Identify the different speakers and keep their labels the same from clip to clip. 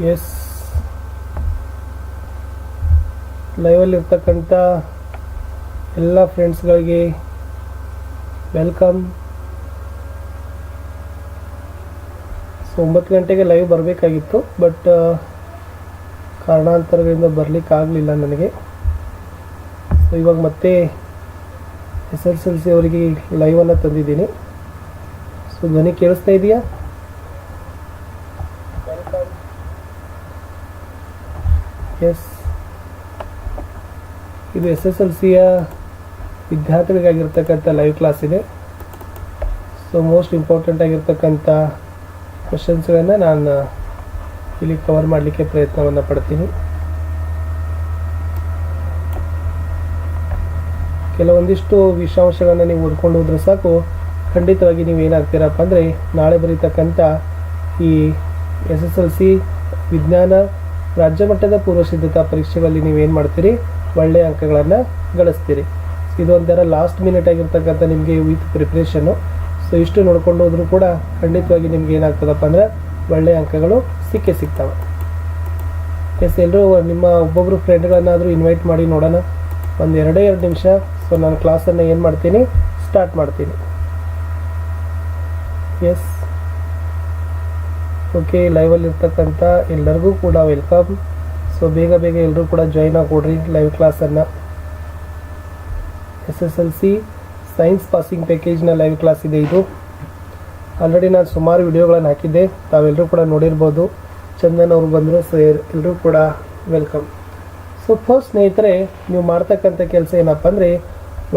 Speaker 1: S. ಲೈವಲ್ಲಿ ಇರ್ತಕ್ಕಂಥ ಎಲ್ಲ ಫ್ರೆಂಡ್ಸ್ಗಳಿಗೆ welcome. So, ಒಂಬತ್ತು ಗಂಟೆಗೆ ಲೈವ್ ಬರಬೇಕಾಗಿತ್ತು, ಬಟ್ ಕಾರಣಾಂತರಗಳಿಂದ ಬರಲಿಕ್ಕೆ ಆಗಲಿಲ್ಲ ನನಗೆ. ಸೊ, ಇವಾಗ ಮತ್ತೆ ಎಸ್ ಎಸ್ ಎಲ್ ಸಿ ಅವರಿಗೆ ಲೈವನ್ನು ತಂದಿದ್ದೀನಿ. ಸೊ, ಧ್ವನಿ ಕೇಳಿಸ್ತಾ ಇದೆಯಾ? ಎಸ್. ಇದು ಎಸ್ ಎಸ್ ಎಲ್ ಸಿಯ ವಿದ್ಯಾರ್ಥಿಗಳಿಗಾಗಿರ್ತಕ್ಕಂಥ ಲೈವ್ ಕ್ಲಾಸ್ ಇದೆ. ಸೊ ಮೋಸ್ಟ್ ಇಂಪಾರ್ಟೆಂಟ್ ಆಗಿರ್ತಕ್ಕಂಥ ಕ್ವಶನ್ಸ್ಗಳನ್ನು ನಾನು ಇಲ್ಲಿ ಕವರ್ ಮಾಡಲಿಕ್ಕೆ ಪ್ರಯತ್ನವನ್ನು ಪಡ್ತೀನಿ. ಕೆಲವೊಂದಿಷ್ಟು ವಿಷಾಂಶಗಳನ್ನು ನೀವು ಓದ್ಕೊಂಡು ಹೋದ್ರೆ ಸಾಕು. ಖಂಡಿತವಾಗಿ ನೀವು ಏನಾಗ್ತೀರಪ್ಪ ಅಂದರೆ ನಾಳೆ ಬರೀತಕ್ಕಂಥ ಈ ಎಸ್ ಎಸ್ ಎಲ್ ಸಿ ವಿಜ್ಞಾನ ರಾಜ್ಯ ಮಟ್ಟದ ಪೂರ್ವ ಸಿದ್ಧತಾ ಪರೀಕ್ಷೆಗಳಲ್ಲಿ ನೀವೇನು ಮಾಡ್ತೀರಿ? ಒಳ್ಳೆಯ ಅಂಕಗಳನ್ನು ಗಳಿಸ್ತೀರಿ. ಇದೊಂಥರ ಲಾಸ್ಟ್ ಮಿನಿಟ್ ಆಗಿರ್ತಕ್ಕಂಥ ನಿಮಗೆ ವಿತ್ ಪ್ರಿಪ್ರೇಷನ್ನು ಸೊ ಇಷ್ಟು ನೋಡ್ಕೊಂಡು ಹೋದರೂ ಕೂಡ ಖಂಡಿತವಾಗಿ ನಿಮ್ಗೆ ಏನಾಗ್ತದಪ್ಪ ಅಂದರೆ ಒಳ್ಳೆಯ ಅಂಕಗಳು ಸಿಕ್ಕೇ ಸಿಗ್ತವೆ. ಎಸ್ ಎಲ್ಲರೂ ನಿಮ್ಮ ಒಬ್ಬೊಬ್ಬರು ಫ್ರೆಂಡ್ಗಳನ್ನಾದರೂ ಇನ್ವೈಟ್ ಮಾಡಿ ನೋಡೋಣ. ಒಂದು ಎರಡೇ ಎರಡು ನಿಮಿಷ. ಸೊ ನಾನು ಕ್ಲಾಸನ್ನು ಏನು ಮಾಡ್ತೀನಿ? ಸ್ಟಾರ್ಟ್ ಮಾಡ್ತೀನಿ. ಎಸ್ ಓಕೆ ಲೈವಲ್ಲಿ ಇರ್ತಕ್ಕಂಥ ಎಲ್ಲರಿಗೂ ಕೂಡ ವೆಲ್ಕಮ್ ಸೊ ಬೇಗ ಬೇಗ ಎಲ್ಲರೂ ಕೂಡ ಜಾಯ್ನ್ ಆಗಿಕೊಡ್ರಿ live ಕ್ಲಾಸನ್ನು S S L C science passing ಪ್ಯಾಕೇಜ್ನ live class ಇದೆ ಇದು. ಆಲ್ರೆಡಿ ನಾನು ಸುಮಾರು ವಿಡಿಯೋಗಳನ್ನು ಹಾಕಿದ್ದೆ ತಾವೆಲ್ಲರೂ ಕೂಡ ನೋಡಿರ್ಬೋದು. ಚಂದನ್ ಅವರು ಬಂದರು ಸೊ ಎಲ್ಲರೂ ಕೂಡ ವೆಲ್ಕಮ್ ಸೊ ಫಸ್ಟ್ ಸ್ನೇಹಿತರೆ, ನೀವು ಮಾಡ್ತಕ್ಕಂಥ ಕೆಲಸ ಏನಪ್ಪ ಅಂದರೆ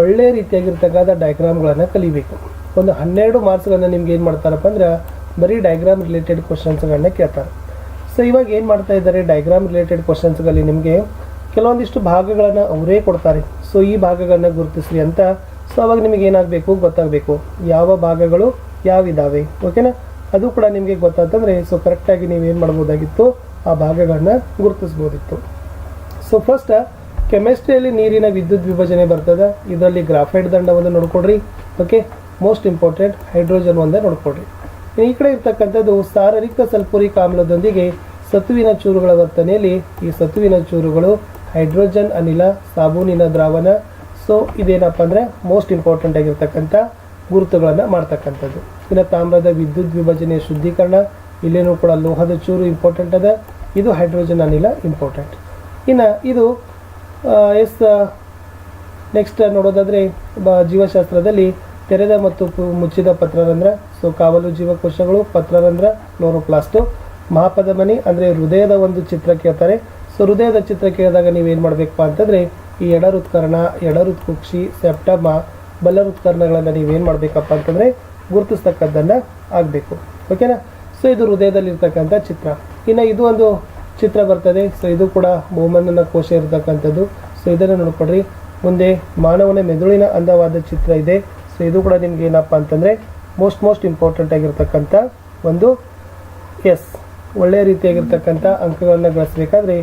Speaker 1: ಒಳ್ಳೆಯ ರೀತಿಯಾಗಿರ್ತಕ್ಕಂಥ ಡಯಾಗ್ರಾಮ್ಗಳನ್ನು ಕಲಿಬೇಕು. ಒಂದು ಹನ್ನೆರಡು ಮಾರ್ಕ್ಸ್ಗಳನ್ನು ನಿಮ್ಗೆ ಏನು ಮಾಡ್ತಾರಪ್ಪ ಅಂದ್ರೆ ಬರೀ ಡಯಾಗ್ರಾಮ್ ರಿಲೇಟೆಡ್ ಕ್ವಶನ್ಸ್ಗಳನ್ನ ಕೇಳ್ತಾರೆ. ಸೊ ಇವಾಗ ಏನು ಮಾಡ್ತಾ ಇದ್ದಾರೆ? ಡಯಾಗ್ರಾಮ್ ರಿಲೇಟೆಡ್ ಕ್ವಶನ್ಸ್ಗಳಲ್ಲಿ ನಿಮಗೆ ಕೆಲವೊಂದಿಷ್ಟು ಭಾಗಗಳನ್ನು ಅವರೇ ಕೊಡ್ತಾರೆ. ಸೊ ಈ ಭಾಗಗಳನ್ನ ಗುರುತಿಸ್ರಿ ಅಂತ. ಸೊ ಅವಾಗ ನಿಮಗೆ ಏನಾಗಬೇಕು? ಗೊತ್ತಾಗಬೇಕು. ಯಾವ ಭಾಗಗಳು ಯಾವಿದ್ದಾವೆ ಓಕೆನಾ ಅದು ಕೂಡ ನಿಮಗೆ ಗೊತ್ತಾಗ್ತಂದರೆ ಸೊ ಕರೆಕ್ಟಾಗಿ ನೀವು ಏನು ಮಾಡ್ಬೋದಾಗಿತ್ತು? ಆ ಭಾಗಗಳನ್ನ ಗುರುತಿಸ್ಬೋದಿತ್ತು. ಸೊ ಫಸ್ಟ್ ಕೆಮಿಸ್ಟ್ರಿಯಲ್ಲಿ ನೀರಿನ ವಿದ್ಯುತ್ ವಿಭಜನೆ ಬರ್ತದೆ. ಇದರಲ್ಲಿ ಗ್ರಾಫೈಟ್ ದಂಡವನ್ನು ನೋಡ್ಕೊಡ್ರಿ. ಓಕೆ ಮೋಸ್ಟ್ ಇಂಪಾರ್ಟೆಂಟ್ ಹೈಡ್ರೋಜನ್ ಒಂದೇ ನೋಡ್ಕೊಡ್ರಿ. ಈ ಕಡೆ ಇರ್ತಕ್ಕಂಥದ್ದು ಸಾರರಿಕ್ತ ಸಲ್ಫುರಿಕ್ ಆಮ್ಲದೊಂದಿಗೆ ಸತುವಿನ ಚೂರುಗಳ ವರ್ತನೆಯಲ್ಲಿ ಈ ಸತುವಿನ ಚೂರುಗಳು ಹೈಡ್ರೋಜನ್, ಅನಿಲ, ಸಾಬೂನಿನ ದ್ರಾವಣ. ಸೊ ಇದೇನಪ್ಪ ಅಂದರೆ ಮೋಸ್ಟ್ ಇಂಪಾರ್ಟೆಂಟ್ ಆಗಿರ್ತಕ್ಕಂಥ ಗುರುತುಗಳನ್ನು ಮಾಡ್ತಕ್ಕಂಥದ್ದು. ಇನ್ನು ತಾಮ್ರದ ವಿದ್ಯುತ್ ವಿಭಜನೆಯ ಶುದ್ಧೀಕರಣ, ಇಲ್ಲೇನೂ ಕೂಡ ಲೋಹದ ಚೂರು ಇಂಪಾರ್ಟೆಂಟ್ ಅದ. ಇದು ಹೈಡ್ರೋಜನ್, ಅನಿಲ ಇಂಪಾರ್ಟೆಂಟ್ ಇನ್ನು ಇದು ಎಸ್ ನೆಕ್ಸ್ಟ್ ನೋಡೋದಾದರೆ ಜೀವಶಾಸ್ತ್ರದಲ್ಲಿ ತೆರೆದ ಮತ್ತು ಮುಚ್ಚಿದ ಪತ್ರರಂಧ್ರ, ಸೊ ಕಾವಲು ಜೀವಕೋಶಗಳು ಪತ್ರರಂಧ್ರ, ಕ್ಲೋರೋಪ್ಲಾಸ್ಟು, ಮಹಾಪದ ಮನಿ, ಅಂದರೆ ಹೃದಯದ ಒಂದು ಚಿತ್ರ ಕೇಳ್ತಾರೆ ಸೊ ಹೃದಯದ ಚಿತ್ರ ಕೇಳಿದಾಗ ನೀವೇನು ಮಾಡಬೇಕಪ್ಪ ಅಂತಂದರೆ, ಈ ಎಡ ಹೃತ್ಕರ್ಣ ಎಡ ಹೃತ್ಕುಕ್ಷಿ ಸೆಪ್ಟಮ ಬಲ ಹೃತ್ಕರ್ಣಗಳನ್ನು ನೀವೇನು ಮಾಡಬೇಕಪ್ಪ ಅಂತಂದರೆ ಗುರುತಿಸ್ತಕ್ಕದ್ದನ್ನು ಆಗಬೇಕು. ಓಕೆನಾ? ಸೊ ಇದು ಹೃದಯದಲ್ಲಿರ್ತಕ್ಕಂಥ ಚಿತ್ರ. ಇನ್ನು ಇದು ಒಂದು ಚಿತ್ರ ಬರ್ತದೆ. ಸೊ ಇದು ಕೂಡ ಬಹುಮನ್ನನ ಕೋಶ ಇರತಕ್ಕಂಥದ್ದು. ಸೊ ಇದನ್ನು ನೋಡ್ಕೊಡ್ರಿ ಮುಂದೆ ಮಾನವನ ಮೆದುಳಿನ ಅಂದವಾದ ಚಿತ್ರ ಇದೆ. ಸೊ ಇದು ಕೂಡ ನಿಮ್ಗೆ ಏನಪ್ಪ ಅಂತಂದರೆ ಮೋಸ್ಟ್ ಮೋಸ್ಟ್ ಇಂಪಾರ್ಟೆಂಟ್ ಆಗಿರ್ತಕ್ಕಂಥ ಒಂದು ಎಸ್ ಒಳ್ಳೆಯ ರೀತಿಯಾಗಿರ್ತಕ್ಕಂಥ ಅಂಕಗಳನ್ನು ಗಳಿಸ್ಬೇಕಾದ್ರೆ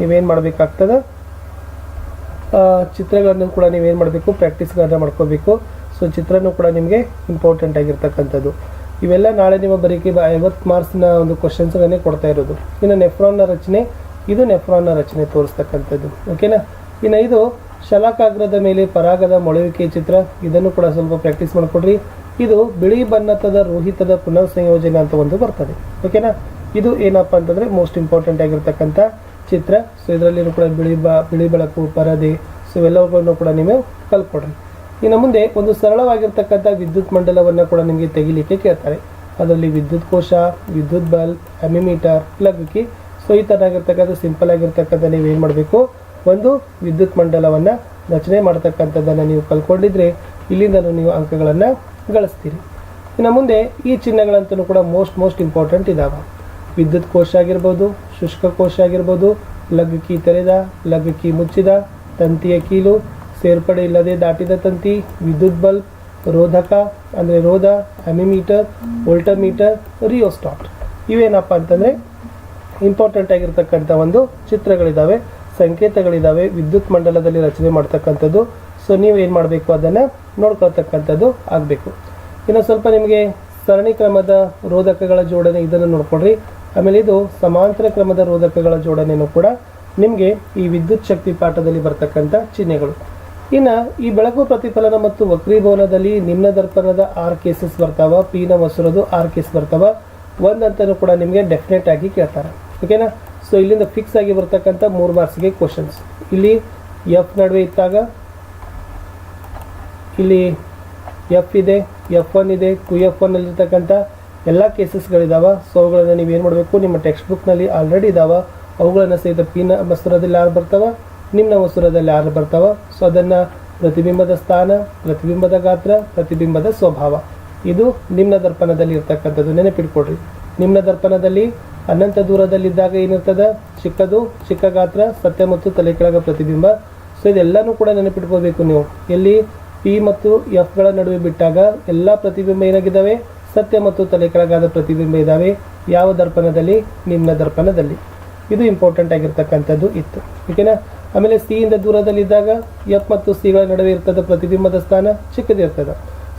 Speaker 1: ನೀವೇನು ಮಾಡಬೇಕಾಗ್ತದೆ? ಚಿತ್ರಗಳನ್ನು ಕೂಡ ನೀವೇನು ಮಾಡಬೇಕು ಪ್ರಾಕ್ಟೀಸ್ಗಳನ್ನ ಮಾಡ್ಕೋಬೇಕು. ಸೊ ಚಿತ್ರನೂ ಕೂಡ ನಿಮಗೆ ಇಂಪಾರ್ಟೆಂಟ್ ಆಗಿರ್ತಕ್ಕಂಥದ್ದು. ಇವೆಲ್ಲ ನಾಳೆ ನಿಮ್ಮ ಬರೀಕೆ ಐವತ್ತು ಮಾರ್ಕ್ಸ್ನ ಒಂದು ಕ್ವಶನ್ಸ್ಗಳನ್ನೇ ಕೊಡ್ತಾ ಇರೋದು. ಇನ್ನು ನೆಫ್ರಾನ್ನ ರಚನೆ, ಇದು ನೆಫ್ರಾನ್ನ ರಚನೆ ತೋರಿಸ್ತಕ್ಕಂಥದ್ದು. ಓಕೆನಾ ಇನ್ನು ಇದು ಶಲಾಕಾಗ್ರದ ಮೇಲೆ ಪರಾಗದ ಮೊಳೆಯುವಿಕೆ ಚಿತ್ರ. ಇದನ್ನು ಕೂಡ ಸ್ವಲ್ಪ ಪ್ರಾಕ್ಟೀಸ್ ಮಾಡಿಕೊಡ್ರಿ. ಇದು ಬಿಳಿ ಬಣ್ಣತದ ರೋಹಿತದ ಪುನರ್ ಸಂಯೋಜನೆ ಅಂತ ಒಂದು ಬರ್ತದೆ. ಓಕೆನಾ ಇದು ಏನಪ್ಪ ಅಂತಂದರೆ ಮೋಸ್ಟ್ ಇಂಪಾರ್ಟೆಂಟ್ ಆಗಿರ್ತಕ್ಕಂಥ ಚಿತ್ರ. ಸೊ ಇದರಲ್ಲಿ ಕೂಡ ಬಿಳಿ ಬ, ಬಿಳಿ ಬೆಳಕು, ಪರದೆ ಸೊ ಇವೆಲ್ಲವುಗಳನ್ನು ಕೂಡ ನೀವು ಕಲ್ಕೊಡ್ರಿ. ಇನ್ನು ಮುಂದೆ ಒಂದು ಸರಳವಾಗಿರ್ತಕ್ಕಂಥ ವಿದ್ಯುತ್ ಮಂಡಲವನ್ನು ಕೂಡ ನಿಮಗೆ ತೆಗಿಲಿಕ್ಕೆ ಕೇಳ್ತಾರೆ. ಅದರಲ್ಲಿ ವಿದ್ಯುತ್ ಕೋಶ, ವಿದ್ಯುತ್ ಬಲ್ಬ್ ಅಮಿಮೀಟರ್ ಪ್ಲಗ್ ಸೊ ಈ ಥರ ಆಗಿರ್ತಕ್ಕಂಥ ಸಿಂಪಲ್ ಆಗಿರ್ತಕ್ಕಂಥ ನೀವು ಏನು ಮಾಡಬೇಕು? ಒಂದು ವಿದ್ಯುತ್ ಮಂಡಲವನ್ನು ರಚನೆ ಮಾಡ್ತಕ್ಕಂಥದ್ದನ್ನು ನೀವು ಕಲ್ಕೊಂಡಿದ್ರೆ ಇಲ್ಲಿಂದಲೂ ನೀವು ಅಂಕಗಳನ್ನು ಗಳಿಸ್ತೀರಿ. ಇನ್ನು ಮುಂದೆ ಈ ಚಿಹ್ನೆಗಳಂತೂ ಕೂಡ ಮೋಸ್ಟ್ ಮೋಸ್ಟ್ ಇಂಪಾರ್ಟೆಂಟ್ ಇದಾವೆ. ವಿದ್ಯುತ್ ಕೋಶ ಆಗಿರ್ಬೋದು, ಶುಷ್ಕ ಕೋಶ ಆಗಿರ್ಬೋದು, ಲಗ್ ಕೀ ತೆರೆದ, ಲಗ್ ಕೀ ಮುಚ್ಚಿದ, ತಂತಿಯ ಕೀಲು, ಸೇರ್ಪಡೆ ಇಲ್ಲದೆ ದಾಟಿದ ತಂತಿ, ವಿದ್ಯುತ್ ಬಲ್ಬ್, ರೋಧಕ, ಅಂದರೆ ರೋಧ, ಅಮಿಮೀಟರ್, ವೋಲ್ಟಮೀಟರ್, ರಿಯೋಸ್ಟಾಟ್. ಇವೇನಪ್ಪ ಅಂತಂದರೆ ಇಂಪಾರ್ಟೆಂಟ್ ಆಗಿರ್ತಕ್ಕಂಥ ಒಂದು ಚಿತ್ರಗಳಿದ್ದಾವೆ ಸಂಕೇತಗಳಿದ್ದಾವೆ ವಿದ್ಯುತ್ ಮಂಡಲದಲ್ಲಿ ರಚನೆ ಮಾಡ್ತಕ್ಕಂಥದ್ದು. ಸೊ ನೀವು ಏನು ಮಾಡಬೇಕು ಅದನ್ನು ನೋಡ್ಕೊಳ್ತಕ್ಕಂಥದ್ದು ಆಗಬೇಕು. ಇನ್ನು ಸ್ವಲ್ಪ ನಿಮಗೆ ಸರಣಿ ಕ್ರಮದ ರೋಧಕಗಳ ಜೋಡಣೆ ಇದನ್ನು ನೋಡ್ಕೊಡ್ರಿ ಆಮೇಲೆ ಇದು ಸಮಾಂತರ ಕ್ರಮದ ರೋಧಕಗಳ ಜೋಡಣೆಯೂ ಕೂಡ ನಿಮಗೆ ಈ ವಿದ್ಯುತ್ ಶಕ್ತಿ ಪಾಠದಲ್ಲಿ ಬರ್ತಕ್ಕಂಥ ಚಿಹ್ನೆಗಳು. ಇನ್ನು ಈ ಬೆಳಕು ಪ್ರತಿಫಲನ ಮತ್ತು ವಕ್ರೀಭವನದಲ್ಲಿ ನಿಮ್ನ ದರ್ಪಣದ ಆರ್ ಕೇಸಸ್ ಬರ್ತಾವ ಪಿನ ಮಸೂರದು ಆರ್ ಕೇಸ್ ಬರ್ತಾವ. ಒಂದಂತನೂ ಕೂಡ ನಿಮಗೆ ಡೆಫಿನೆಟ್ ಆಗಿ ಕೇಳ್ತಾರೆ. ಓಕೆನಾ ಸೊ ಇಲ್ಲಿಂದ ಫಿಕ್ಸ್ ಆಗಿ ಬರ್ತಕ್ಕಂಥ ಮೂರು ಮಾರ್ಕ್ಸ್ಗೆ ಕ್ವಶನ್ಸ್ ಇಲ್ಲಿ ಎಫ್ ನಡುವೆ ಇದ್ದಾಗ, ಇಲ್ಲಿ ಎಫ್ ಇದೆ ಎಫ್ ಒನ್ ಇದೆ ಟು ಎಫ್ ಒನ್ನಲ್ಲಿರ್ತಕ್ಕಂಥ ಎಲ್ಲ ಕೇಸಸ್ಗಳಿದಾವೆ ಸೊ ಅವುಗಳನ್ನು ನೀವು ಏನು ಮಾಡಬೇಕು? ನಿಮ್ಮ ಟೆಕ್ಸ್ಟ್ ಬುಕ್ನಲ್ಲಿ ಆಲ್ರೆಡಿ ಇದಾವೆ. ಅವುಗಳನ್ನು ಸಹಿತ ಪಿನ ಮಸೂರದಲ್ಲಿ ಯಾರು ಬರ್ತಾವೆ ನಿಮ್ಮ ಮಸೂರದಲ್ಲಿ ಯಾರು ಬರ್ತಾವೆ. ಸೊ ಅದನ್ನು ಪ್ರತಿಬಿಂಬದ ಸ್ಥಾನ, ಪ್ರತಿಬಿಂಬದ ಗಾತ್ರ, ಪ್ರತಿಬಿಂಬದ ಸ್ವಭಾವ. ಇದು ನಿಮ್ಮ ದರ್ಪಣದಲ್ಲಿ ಇರ್ತಕ್ಕಂಥದ್ದು. ನೆನಪಿಟ್ಕೊಡ್ರಿ ನಿಮ್ಮ ದರ್ಪಣದಲ್ಲಿ ಅನಂತ ದೂರದಲ್ಲಿದ್ದಾಗ ಏನಿರ್ತದೆ? ಚಿಕ್ಕದು, ಚಿಕ್ಕ ಗಾತ್ರ, ಸತ್ಯ ಮತ್ತು ತಲೆ ಕೆಳಗ ಪ್ರತಿಬಿಂಬ. ಸೊ ಇದೆಲ್ಲನೂ ಕೂಡ ನೆನಪಿಟ್ಕೋಬೇಕು ನೀವು. ಎಲ್ಲಿ? ಪಿ ಮತ್ತು ಎಫ್ಗಳ ನಡುವೆ ಬಿಟ್ಟಾಗ ಎಲ್ಲ ಪ್ರತಿಬಿಂಬ ಏನಾಗಿದ್ದಾವೆ? ಸತ್ಯ ಮತ್ತು ತಲೆ ಕೆಳಗಾದ ಪ್ರತಿಬಿಂಬ ಇದ್ದಾವೆ. ಯಾವ ದರ್ಪಣದಲ್ಲಿ? ನಿಮ್ಮ ದರ್ಪಣದಲ್ಲಿ. ಇದು ಇಂಪಾರ್ಟೆಂಟ್ ಆಗಿರ್ತಕ್ಕಂಥದ್ದು ಇತ್ತು. ಓಕೆನಾ ಆಮೇಲೆ ಸಿಯಿಂದ ದೂರದಲ್ಲಿದ್ದಾಗ ಎಫ್ ಮತ್ತು ಸಿಗಳ ನಡುವೆ ಇರ್ತದ ಪ್ರತಿಬಿಂಬದ ಸ್ಥಾನ? ಚಿಕ್ಕದಿರ್ತದೆ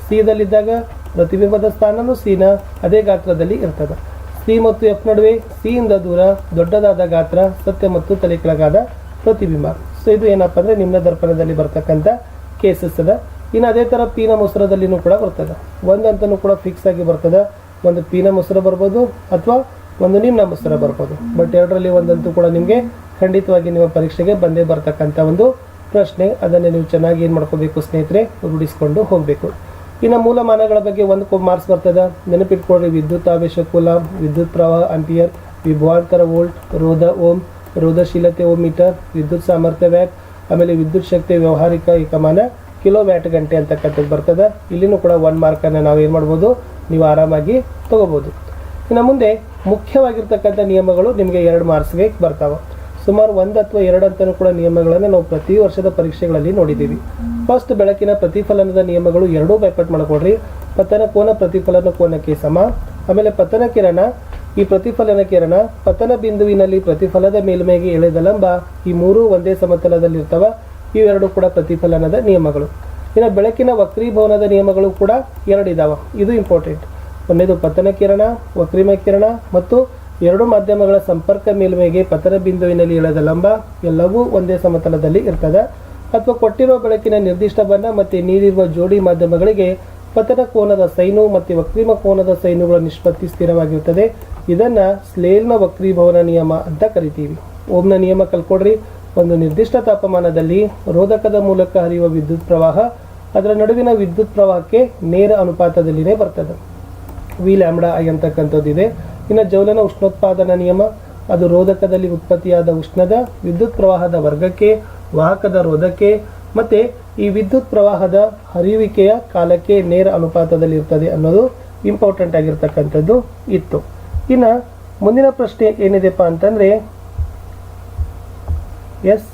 Speaker 1: ಸಿದಲ್ಲಿದ್ದಾಗ ಪ್ರತಿಬಿಂಬದ ಸ್ಥಾನನೂ ಸಿನ ಅದೇ ಗಾತ್ರದಲ್ಲಿ ಇರ್ತದೆ. ಸಿ ಮತ್ತು ಎಫ್ ನಡುವೆ ಸಿ ಇಂದ ದೂರ ದೊಡ್ಡದಾದ ಗಾತ್ರ ಸತ್ಯ ಮತ್ತು ತಲೆ ಕೆಳಗಾದ ಪ್ರತಿಬಿಂಬ. ಸೊ ಇದು ಏನಪ್ಪ ಅಂದರೆ ನಿಮ್ನ ದರ್ಪಣದಲ್ಲಿ ಬರ್ತಕ್ಕಂಥ ಕೇಸಸ್ ಅದ. ಇನ್ನು ಅದೇ ಥರ ಪೀನ ಮೊಸರದಲ್ಲಿನೂ ಕೂಡ ಬರ್ತದೆ. ಒಂದಂತನೂ ಕೂಡ ಫಿಕ್ಸ್ ಆಗಿ ಬರ್ತದೆ. ಒಂದು ಪೀನ ಮೊಸರ ಬರ್ಬೋದು ಅಥವಾ ಒಂದು ನಿಮ್ನ ಮೊಸರ ಬರ್ಬೋದು. ಬಟ್ ಎರಡರಲ್ಲಿ ಒಂದಂತೂ ಕೂಡ ನಿಮಗೆ ಖಂಡಿತವಾಗಿ ನಿಮ್ಮ ಪರೀಕ್ಷೆಗೆ ಬಂದೇ ಬರ್ತಕ್ಕಂಥ ಒಂದು ಪ್ರಶ್ನೆ. ಅದನ್ನು ನೀವು ಚೆನ್ನಾಗಿ ಏನು ಮಾಡ್ಕೋಬೇಕು ಸ್ನೇಹಿತರೆ? ರೂಢಿಸ್ಕೊಂಡು ಹೋಗಬೇಕು. ಇನ್ನು ಮೂಲಮಾನಗಳ ಬಗ್ಗೆ ಒಂದು ಮಾರ್ಕ್ಸ್ ಬರ್ತದೆ. ನೆನಪಿಟ್ಕೊಳ್ರಿ, ವಿದ್ಯುತ್ ಆವೇಶ ಕೂಲಂ, ವಿದ್ಯುತ್ ಪ್ರವಾಹ ಅಂಪಿಯರ್ ವಿಭವಾಂತರ ವೋಲ್ಟ್ ರೋಧ ಓಮ್, ರೋಧಶೀಲತೆ ಓಮ್ ಮೀಟರ್ ವಿದ್ಯುತ್ ಸಾಮರ್ಥ್ಯ ವ್ಯಾಟ್, ಆಮೇಲೆ ವಿದ್ಯುತ್ ಶಕ್ತಿ ವ್ಯವಹಾರಿಕ ಏಕಮಾನ ಕಿಲೋ ವ್ಯಾಟ್ ಗಂಟೆ ಅಂತಕ್ಕಂಥದ್ದು ಬರ್ತದೆ. ಇಲ್ಲಿನೂ ಕೂಡ ಒನ್ ಮಾರ್ಕನ್ನು ನಾವು ಏನು ಮಾಡ್ಬೋದು? ನೀವು ಆರಾಮಾಗಿ ತಗೋಬೋದು. ಇನ್ನು ಮುಂದೆ ಮುಖ್ಯವಾಗಿರ್ತಕ್ಕಂಥ ನಿಯಮಗಳು ನಿಮಗೆ ಎರಡು ಮಾರ್ಕ್ಸ್ಗೆ ಬರ್ತಾವೆ. ಸುಮಾರು ಒಂದು ಅಥವಾ ಎರಡು ಅಂತಲೂ ಕೂಡ ನಿಯಮಗಳನ್ನು ನಾವು ಪ್ರತಿ ವರ್ಷದ ಪರೀಕ್ಷೆಗಳಲ್ಲಿ ನೋಡಿದ್ದೀವಿ. ಫಸ್ಟ್ ಬೆಳಕಿನ ಪ್ರತಿಫಲನದ ನಿಯಮಗಳು ಎರಡೂ ಬೈಪಟ್ ಮಾಡಿಕೊಡ್ರಿ. ಪತನ ಕೋನ ಪ್ರತಿಫಲನ ಕೋನಕ್ಕೆ ಸಮ. ಆಮೇಲೆ ಪತನ ಕಿರಣ, ಈ ಪ್ರತಿಫಲನ ಕಿರಣ ಪತನ ಬಿಂದುವಿನಲ್ಲಿ ಪ್ರತಿಫಲದ ಮೇಲ್ಮೈಗೆ ಎಳೆದ ಲಂಬ ಈ ಮೂರೂ ಒಂದೇ ಸಮತಲದಲ್ಲಿರ್ತವ. ಇವೆರಡು ಕೂಡ ಪ್ರತಿಫಲನದ ನಿಯಮಗಳು. ಇನ್ನು ಬೆಳಕಿನ ವಕ್ರೀಭವನದ ನಿಯಮಗಳು ಕೂಡ ಎರಡಿದಾವ ಇದು ಇಂಪಾರ್ಟೆಂಟ್ ಒಂದೇದು ಪತನ ಕಿರಣ, ವಕ್ರಿಮ ಕಿರಣ ಮತ್ತು ಎರಡು ಮಾಧ್ಯಮಗಳ ಸಂಪರ್ಕ ಮೇಲ್ಮೈಗೆ ಪತನ ಬಿಂದುವಿನಲ್ಲಿ ಇಳದ ಲಂಬ ಎಲ್ಲವೂ ಒಂದೇ ಸಮತಲದಲ್ಲಿ ಇರ್ತದೆ. ಅಥವಾ ಕೊಟ್ಟಿರುವ ಬೆಳಕಿನ ನಿರ್ದಿಷ್ಟ ಬಣ್ಣ ಮತ್ತು ನೀರಿರುವ ಜೋಡಿ ಮಾಧ್ಯಮಗಳಿಗೆ ಪತನ ಕೋನದ ಸೈನು ಮತ್ತು ವಕ್ರೀಮ ಕೋನದ ಸೈನುಗಳ ನಿಷ್ಪತ್ತಿ ಸ್ಥಿರವಾಗಿರುತ್ತದೆ. ಇದನ್ನ ಸ್ಲೇಲ್ನ ವಕ್ರೀಭವನ ನಿಯಮ ಅಂತ ಕರಿತೀವಿ. ಓಮ್ನ ನಿಯಮ ಕಲ್ಕೊಡ್ರಿ. ಒಂದು ನಿರ್ದಿಷ್ಟ ತಾಪಮಾನದಲ್ಲಿ ರೋಧಕದ ಮೂಲಕ ಹರಿಯುವ ವಿದ್ಯುತ್ ಪ್ರವಾಹ ಅದರ ನಡುವಿನ ವಿದ್ಯುತ್ ಪ್ರವಾಹಕ್ಕೆ ನೇರ ಅನುಪಾತದಲ್ಲಿನೇ ಬರ್ತದೆ. ವಿ ಲ್ಯಾಂಬ್ಡಾ ಐ ಅಂತಕ್ಕಂಥದ್ದು ಇದೆ. ಇನ್ನು ಜೌಲನ ಉಷ್ಣೋತ್ಪಾದನಾ ನಿಯಮ, ಅದು ರೋಧಕದಲ್ಲಿ ಉತ್ಪತ್ತಿಯಾದ ಉಷ್ಣದ ವಿದ್ಯುತ್ ಪ್ರವಾಹದ ವರ್ಗಕ್ಕೆ, ವಾಹಕದ ರೋಧಕ್ಕೆ ಮತ್ತೆ ಈ ವಿದ್ಯುತ್ ಪ್ರವಾಹದ ಹರಿಯುವಿಕೆಯ ಕಾಲಕ್ಕೆ ನೇರ ಅನುಪಾತದಲ್ಲಿ ಇರ್ತದೆ ಅನ್ನೋದು ಇಂಪಾರ್ಟೆಂಟ್ ಆಗಿರ್ತಕ್ಕಂಥದ್ದು ಇತ್ತು. ಇನ್ನು ಮುಂದಿನ ಪ್ರಶ್ನೆ ಏನಿದೆಪ್ಪ ಅಂತಂದ್ರೆ, ಎಸ್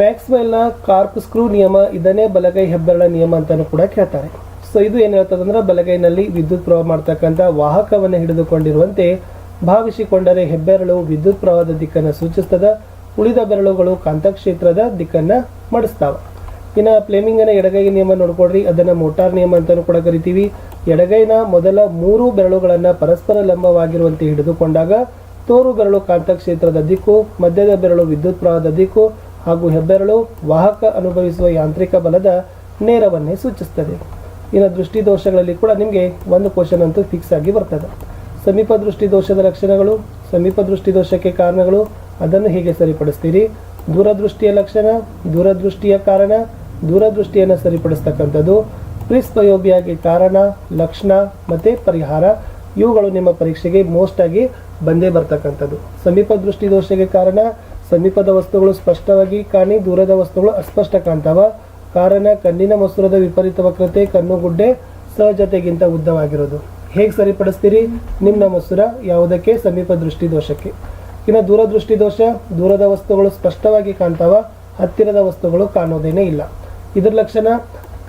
Speaker 1: ಮ್ಯಾಕ್ಸ್ವೆಲ್ನ ಕಾರ್ಪ್ ಸ್ಕ್ರೂ ನಿಯಮ ಇದನ್ನೇ ಬಲಗೈ ಹೆಬ್ಬೆರಳ ನಿಯಮ ಅಂತಲೂ ಕೂಡ ಕೇಳ್ತಾರೆ. ಸೊ ಇದು ಏನು ಹೇಳ್ತದಂದ್ರೆ ಬಲಗೈನಲ್ಲಿ ವಿದ್ಯುತ್ ಪ್ರವಾಹ ಮಾಡ್ತಕ್ಕಂಥ ವಾಹಕವನ್ನು ಹಿಡಿದುಕೊಂಡಿರುವಂತೆ ಭಾವಿಸಿಕೊಂಡರೆ ಹೆಬ್ಬೆರಳು ವಿದ್ಯುತ್ ಪ್ರವಾಹದ ದಿಕ್ಕನ್ನು ಸೂಚಿಸ್ತದ. ಉಳಿದ ಬೆರಳುಗಳು ಕಾಂತಕ್ಷೇತ್ರದ ದಿಕ್ಕನ್ನ ಮಡಿಸ್ತಾವ. ಇನ್ನು ಪ್ಲೇಮಿಂಗನ ಎಡಗೈ ನಿಯಮ ನೋಡ್ಕೊಡ್ರಿ ಅದನ್ನ ಮೋಟಾರ್ ನಿಯಮ ಅಂತಾನು ಕೂಡ ಕರಿತೀವಿ. ಎಡಗೈನ ಮೊದಲ ಮೂರು ಬೆರಳುಗಳನ್ನು ಪರಸ್ಪರ ಲಂಬವಾಗಿರುವಂತೆ ಹಿಡಿದುಕೊಂಡಾಗ ತೋರು ಬೆರಳು ಕಾಂತಕ್ಷೇತ್ರದ ದಿಕ್ಕು, ಮಧ್ಯದ ಬೆರಳು ವಿದ್ಯುತ್ ಪ್ರವಾಹದ ದಿಕ್ಕು ಹಾಗೂ ಹೆಬ್ಬೆರಳು ವಾಹಕ ಅನುಭವಿಸುವ ಯಾಂತ್ರಿಕ ಬಲದ ನೇರವನ್ನೇ ಸೂಚಿಸ್ತದೆ. ಇನ್ನು ದೃಷ್ಟಿ ದೋಷಗಳಲ್ಲಿ ಕೂಡ ನಿಮಗೆ ಒಂದು ಕ್ವಶನ್ ಅಂತೂ ಫಿಕ್ಸ್ ಆಗಿ ಬರ್ತದೆ. ಸಮೀಪ ದೃಷ್ಟಿ ದೋಷದ ಲಕ್ಷಣಗಳು, ಸಮೀಪ ದೃಷ್ಟಿ ದೋಷಕ್ಕೆ ಕಾರಣಗಳು, ಅದನ್ನು ಹೇಗೆ ಸರಿಪಡಿಸ್ತೀರಿ. ದೂರದೃಷ್ಟಿಯ ಲಕ್ಷಣ, ದೂರದೃಷ್ಟಿಯ ಕಾರಣ, ದೂರದೃಷ್ಟಿಯನ್ನು ಸರಿಪಡಿಸ್ತಕ್ಕಂಥದ್ದು. ಪ್ರಿಸ್ಪಯೋಬಿಯಾಗಿ ಕಾರಣ, ಲಕ್ಷಣ ಮತ್ತು ಪರಿಹಾರ, ಇವುಗಳು ನಿಮ್ಮ ಪರೀಕ್ಷೆಗೆ ಮೋಸ್ಟ್ ಆಗಿ ಬಂದೇ ಬರ್ತಕ್ಕಂಥದ್ದು. ಸಮೀಪ ದೃಷ್ಟಿ ದೋಷಕ್ಕೆ ಕಾರಣ, ಸಮೀಪದ ವಸ್ತುಗಳು ಸ್ಪಷ್ಟವಾಗಿ ಕಾಣಿ, ದೂರದ ವಸ್ತುಗಳು ಅಸ್ಪಷ್ಟ ಕಾಣ್ತಾವ. ಕಾರಣ ಕಣ್ಣಿನ ಮಸೂರದ ವಿಪರೀತ ವಕ್ರತೆ, ಕಣ್ಣುಗುಡ್ಡೆ ಸಹಜತೆಗಿಂತ ಉದ್ದವಾಗಿರೋದು. ಹೇಗೆ ಸರಿಪಡಿಸ್ತೀರಿ? ನಿಮ್ಮ ಮಸೂರ ಯಾವುದಕ್ಕೆ? ಸಮೀಪ ದೃಷ್ಟಿ ದೋಷಕ್ಕೆ ಇನ್ನು ದೂರದೃಷ್ಟಿ ದೋಷ ದೂರದ ವಸ್ತುಗಳು ಸ್ಪಷ್ಟವಾಗಿ ಕಾಣ್ತಾವ, ಹತ್ತಿರದ ವಸ್ತುಗಳು ಕಾಣೋದೇನೇ ಇಲ್ಲ. ಇದ್ರ ಲಕ್ಷಣ,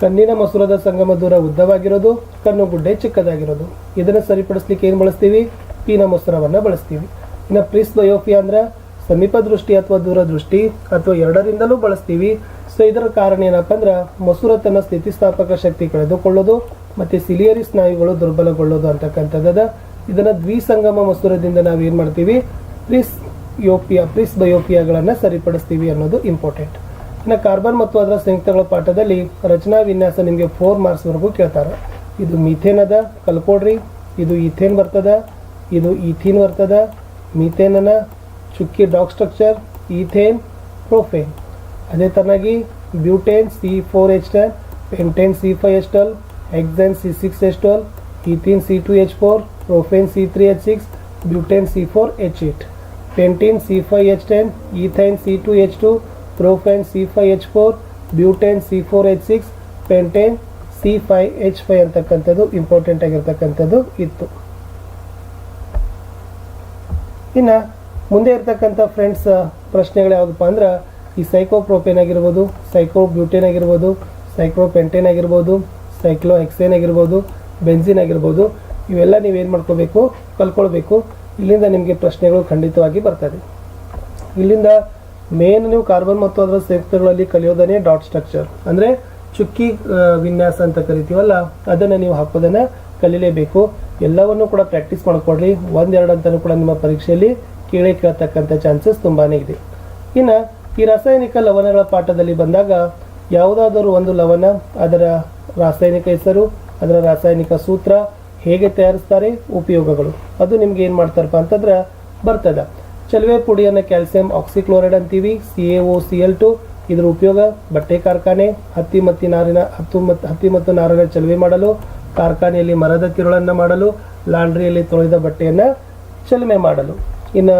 Speaker 1: ಕಣ್ಣಿನ ಮಸೂರದ ಸಂಗಮ ದೂರ ಉದ್ದವಾಗಿರೋದು ಕಣ್ಣು ಗುಡ್ಡೆ ಚಿಕ್ಕದಾಗಿರೋದು. ಇದನ್ನು ಸರಿಪಡಿಸ್ಲಿಕ್ಕೆ ಏನು ಬಳಸ್ತೀವಿ? ಪೀನ ಮಸೂರವನ್ನು ಬಳಸ್ತೀವಿ. ಇನ್ನು ಪ್ರಿಸ್ ಬಯೋಫಿಯಾ ಅಂದ್ರೆ ಸಮೀಪ ದೃಷ್ಟಿ ಅಥವಾ ದೂರದೃಷ್ಟಿ ಅಥವಾ ಎರಡರಿಂದಲೂ ಬಳಸ್ತೀವಿ. ಸೊ ಇದರ ಕಾರಣ ಏನಪ್ಪ ಅಂದ್ರೆ ಮಸೂರ ತನ್ನ ಸ್ಥಿತಿಸ್ಥಾಪಕ ಶಕ್ತಿ ಕಳೆದುಕೊಳ್ಳೋದು ಮತ್ತು ಸಿಲಿಯರಿ ಸ್ನಾಯುಗಳು ದುರ್ಬಲಗೊಳ್ಳೋದು ಅಂತಕ್ಕಂಥದ್ದು ಇದನ್ನು ದ್ವಿಸಂಗಮ ಮಸೂರದಿಂದ ನಾವು ಏನು ಮಾಡ್ತೀವಿ? ಪ್ರಿಸ್ ಯೋಪಿಯಾ, ಪ್ರಿಸ್ ಬಯೋಪಿಯಾಗಳನ್ನು ಸರಿಪಡಿಸ್ತೀವಿ ಅನ್ನೋದು ಇಂಪಾರ್ಟೆಂಟ್ ಇನ್ನು ಕಾರ್ಬನ್ ಮತ್ತು ಅದರ ಸಂಯುಕ್ತಗಳ ಪಾಠದಲ್ಲಿ ರಚನಾ ವಿನ್ಯಾಸ ನಿಮಗೆ ಫೋರ್ ಮಾರ್ಕ್ಸ್ವರೆಗೂ ಕೇಳ್ತಾರೆ. ಇದು ಮೀಥೇನ್ ಅದ ಕಲ್ಕೊಡ್ರಿ ಇದು ಈಥೇನ್ ಬರ್ತದ, ಇದು ಈಥೀನ್ ಬರ್ತದ ಮೀಥೇನನ ಚುಕ್ಕಿ ಡಾಕ್ ಸ್ಟ್ರಕ್ಚರ್ ಈಥೇನ್ ಪ್ರೋಫೇನ್ ಅದೇ ಥರನಾಗಿ butane, C four H ten pentane, C five H twelve hexene C six H twelve, ethene, C two H four, propane, C three H six, butane, C four H eight. Pentene, C five H ten, ethyne, C two H two, propane, C five H four, butane, C four H six, pentane, C five H five ಅಂತಕ್ಕಂಥದ್ದು important ಆಗಿರ್ತಕ್ಕಂಥದ್ದು ಇತ್ತು. ಇನ್ನು ಮುಂದೆ ಇರ್ತಕ್ಕಂಥ friends ಪ್ರಶ್ನೆಗಳು ಯಾವುದಪ್ಪ ಅಂದ್ರೆ ಈ ಸೈಕೋಪ್ರೋಪೇನ್ ಆಗಿರ್ಬೋದು ಸೈಕೋ ಬ್ಯೂಟೇನ್ ಆಗಿರ್ಬೋದು ಸೈಕ್ರೋಪೆಂಟೇನ್ ಆಗಿರ್ಬೋದು ಸೈಕ್ಲೋ ಎಕ್ಸೇನ್ ಆಗಿರ್ಬೋದು ಬೆನ್ಸಿನ್ ಆಗಿರ್ಬೋದು, ಇವೆಲ್ಲ ನೀವೇನು ಮಾಡ್ಕೋಬೇಕು, ಕಲ್ಕೊಳ್ಬೇಕು. ಇಲ್ಲಿಂದ ನಿಮಗೆ ಪ್ರಶ್ನೆಗಳು ಖಂಡಿತವಾಗಿ ಬರ್ತದೆ. ಇಲ್ಲಿಂದ ಮೇನ್ ನೀವು ಕಾರ್ಬನ್ ಮತ್ತು ಅದರ ಸಂಯುಕ್ತಗಳಲ್ಲಿ ಕಲಿಯೋದನ್ನೇ ಡಾಟ್ ಸ್ಟ್ರಕ್ಚರ್ ಅಂದರೆ ಚುಕ್ಕಿ ವಿನ್ಯಾಸ ಅಂತ ಕರಿತೀವಲ್ಲ, ಅದನ್ನು ನೀವು ಹಾಕೋದನ್ನು ಕಲೀಲೇಬೇಕು. ಎಲ್ಲವನ್ನು ಕೂಡ ಪ್ರಾಕ್ಟೀಸ್ ಮಾಡಿಕೊಡ್ರಿ. ಒಂದೆರಡು ಅಂತಲೂ ಕೂಡ ನಿಮ್ಮ ಪರೀಕ್ಷೆಯಲ್ಲಿ ಕೇಳೇ ಕೇಳ್ತಕ್ಕಂಥ ಚಾನ್ಸಸ್ ತುಂಬಾ ಇದೆ. ಇನ್ನು ಈ ರಾಸಾಯನಿಕ ಲವಣಗಳ ಪಾಠದಲ್ಲಿ ಬಂದಾಗ ಯಾವುದಾದರೂ ಒಂದು ಲವಣ ಅದರ ರಾಸಾಯನಿಕ ಹೆಸರು, ಅದರ ರಾಸಾಯನಿಕ ಸೂತ್ರ ಹೇಗೆ ತಯಾರಿಸ್ತಾರೆ, ಉಪಯೋಗಗಳು. ಅದು ನಿಮ್ಗೆ ಏನು ಮಾಡ್ತಾರಪ್ಪ ಅಂತಂದ್ರೆ ಬರ್ತದ. ಚಲುವೆ ಪುಡಿಯನ್ನು ಕ್ಯಾಲ್ಸಿಯಂ ಆಕ್ಸಿಕ್ಲೋರೈಡ್ ಅಂತೀವಿ C A O C L two ಇದರ ಉಪಯೋಗ ಬಟ್ಟೆ ಕಾರ್ಖಾನೆ, ಹತ್ತಿ ಮತ್ತು ನಾರಿನ, ಹತ್ತು ಮತ್ತು, ಹತ್ತಿ ಮತ್ತು ನಾರಿನ ಚಲುವೆ ಮಾಡಲು, ಕಾರ್ಖಾನೆಯಲ್ಲಿ ಮರದ ತಿರುಳನ್ನು ಮಾಡಲು, ಲಾಂಡ್ರಿಯಲ್ಲಿ ತೊಳೆದ ಬಟ್ಟೆಯನ್ನು ಚಲುವೆ ಮಾಡಲು. ಇನ್ನು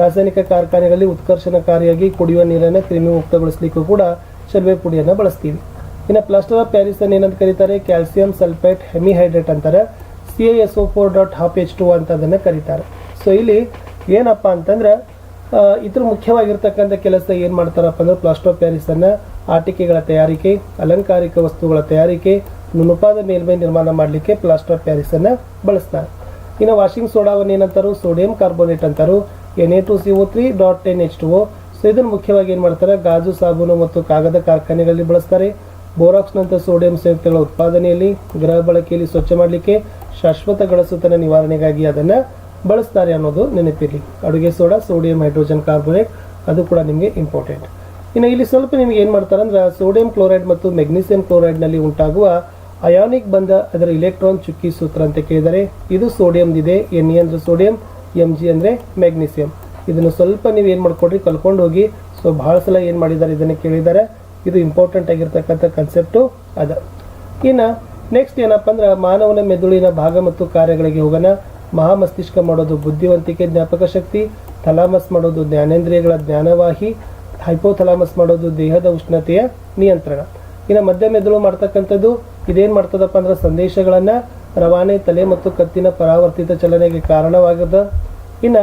Speaker 1: ರಾಸಾಯನಿಕ ಕಾರ್ಖಾನೆಗಳಲ್ಲಿ ಉತ್ಕರ್ಷಣಕಾರಿಯಾಗಿ ಕುಡಿಯುವ ನೀರನ್ನು ಕ್ರಿಮಿ ಮುಕ್ತಗೊಳಿಸಲಿಕ್ಕೂ ಕೂಡ ಶಲ್ವೆ ಪುಡಿಯನ್ನು ಬಳಸ್ತೀವಿ. ಇನ್ನು ಪ್ಲಾಸ್ಟರ್ ಆಫ್ ಪ್ಯಾರಿಸ್ ಅನ್ನು ಏನಂತ ಕರೀತಾರೆ? ಕ್ಯಾಲ್ಸಿಯಂ ಸಲ್ಫೇಟ್ ಹೆಮಿಹೈಡ್ರೇಟ್ ಅಂತಾರೆ. C I S O four dot half H two ಅಂತ ಅದನ್ನು ಕರೀತಾರೆ. ಸೊ ಇಲ್ಲಿ ಏನಪ್ಪ ಅಂತಂದ್ರೆ ಇದ್ರ ಮುಖ್ಯವಾಗಿರ್ತಕ್ಕಂಥ ಕೆಲಸ ಏನು ಮಾಡ್ತಾರಪ್ಪ ಅಂದ್ರೆ ಪ್ಲಾಸ್ಟರ್ ಆಫ್ ಪ್ಯಾರಿಸನ್ನು ಆಟಿಕೆಗಳ ತಯಾರಿಕೆ, ಅಲಂಕಾರಿಕ ವಸ್ತುಗಳ ತಯಾರಿಕೆ, ನುಣುಪಾದ ಮೇಲ್ಮೈ ನಿರ್ಮಾಣ ಮಾಡಲಿಕ್ಕೆ ಪ್ಲಾಸ್ಟರ್ ಆಫ್ ಪ್ಯಾರಿಸನ್ನು ಬಳಸ್ತಾರೆ. ಇನ್ನು ವಾಷಿಂಗ್ ಸೋಡಾವನ್ನು ಏನಂತಾರು? Sodium carbonate ಅಂತಾರು. N A two C O three dot ten H two O. So ಇದನ್ನು ಮುಖ್ಯವಾಗಿ ಏನು ಮಾಡ್ತಾರೆ? ಗಾಜು, ಸಾಬೂನು ಮತ್ತು ಕಾಗದ ಕಾರ್ಖಾನೆಗಳಲ್ಲಿ ಬಳಸ್ತಾರೆ. ಬೋರಾಕ್ಸ್ನಂಥ ಸೋಡಿಯಂ ಸಂಯುಕ್ತಗಳ ಉತ್ಪಾದನೆಯಲ್ಲಿ ಗೃಹ ಬಳಕೆಯಲ್ಲಿ ಸ್ವಚ್ಛ ಮಾಡಲಿಕ್ಕೆ ಶಾಶ್ವತ ಗಳಸುತನ ನಿವಾರಣೆಗಾಗಿ ಅದನ್ನು ಬಳಸ್ತಾರೆ ಅನ್ನೋದು ನೆನಪಿರಲಿ. ಅಡುಗೆ ಸೋಡಾ, ಸೋಡಿಯಂ ಹೈಡ್ರೋಜನ್ ಕಾರ್ಬೋನೇಟ್, ಅದು ಕೂಡ ನಿಮಗೆ ಇಂಪಾರ್ಟೆಂಟ್. ಇನ್ನು ಇಲ್ಲಿ ಸ್ವಲ್ಪ ನಿಮ್ಗೆ ಏನು ಮಾಡ್ತಾರೆ ಅಂದ್ರೆ, ಸೋಡಿಯಂ ಕ್ಲೋರೈಡ್ ಮತ್ತು ಮೆಗ್ನೀಸಿಯಂ ಕ್ಲೋರೈಡ್ನಲ್ಲಿ ಉಂಟಾಗುವ ಅಯಾನಿಕ್ ಬಂದ ಅದರ ಇಲೆಕ್ಟ್ರಾನ್ ಚುಕ್ಕಿ ಸೂತ್ರ ಅಂತ ಕೇಳಿದರೆ, ಇದು ಸೋಡಿಯಂದಿದೆ ಎನ್ ಎ ಅಂದರೆ ಸೋಡಿಯಂ ಎಂ ಜಿ ಅಂದರೆ ಮ್ಯಾಗ್ನೀಸಿಯಂ ಇದನ್ನು ಸ್ವಲ್ಪ ನೀವು ಏನು ಮಾಡ್ಕೊಡ್ರಿ, ಕಲ್ಕೊಂಡು ಹೋಗಿ. ಸೊ ಭಾಳ ಸಲ ಏನು ಮಾಡಿದ್ದಾರೆ, ಇದನ್ನು ಕೇಳಿದ್ದಾರೆ. ಇದು ಇಂಪಾರ್ಟೆಂಟ್ ಆಗಿರ್ತಕ್ಕಂಥ ಕನ್ಸೆಪ್ಟು ಅದ. ಇನ್ನು ನೆಕ್ಸ್ಟ್ ಏನಪ್ಪ ಅಂದ್ರೆ ಮಾನವನ ಮೆದುಳಿನ ಭಾಗ ಮತ್ತು ಕಾರ್ಯಗಳಿಗೆ ಹೋಗೋಣ. ಮಹಾಮಸ್ತಿಷ್ಕ ಮಾಡೋದು ಬುದ್ಧಿವಂತಿಕೆ, ಜ್ಞಾಪಕ ಶಕ್ತಿ. ಥಲಾಮಸ್ ಮಾಡೋದು ಜ್ಞಾನೇಂದ್ರಿಯಗಳ ಜ್ಞಾನವಾಹಿ. ಹೈಪೋಥಲಾಮಸ್ ಮಾಡೋದು ದೇಹದ ಉಷ್ಣತೆಯ ನಿಯಂತ್ರಣ. ಇನ್ನು ಮಧ್ಯ ಮೆದುಳು ಮಾಡ್ತಕ್ಕಂಥದ್ದು, ಇದೇನು ಮಾಡ್ತದಪ್ಪ ಅಂದ್ರೆ ಸಂದೇಶಗಳನ್ನು ರವಾನೆ ತಲೆ ಮತ್ತು ಕತ್ತಿನ ಪರಾವರ್ತಿತ ಚಲನೆಗೆ ಕಾರಣವಾಗದ. ಇನ್ನು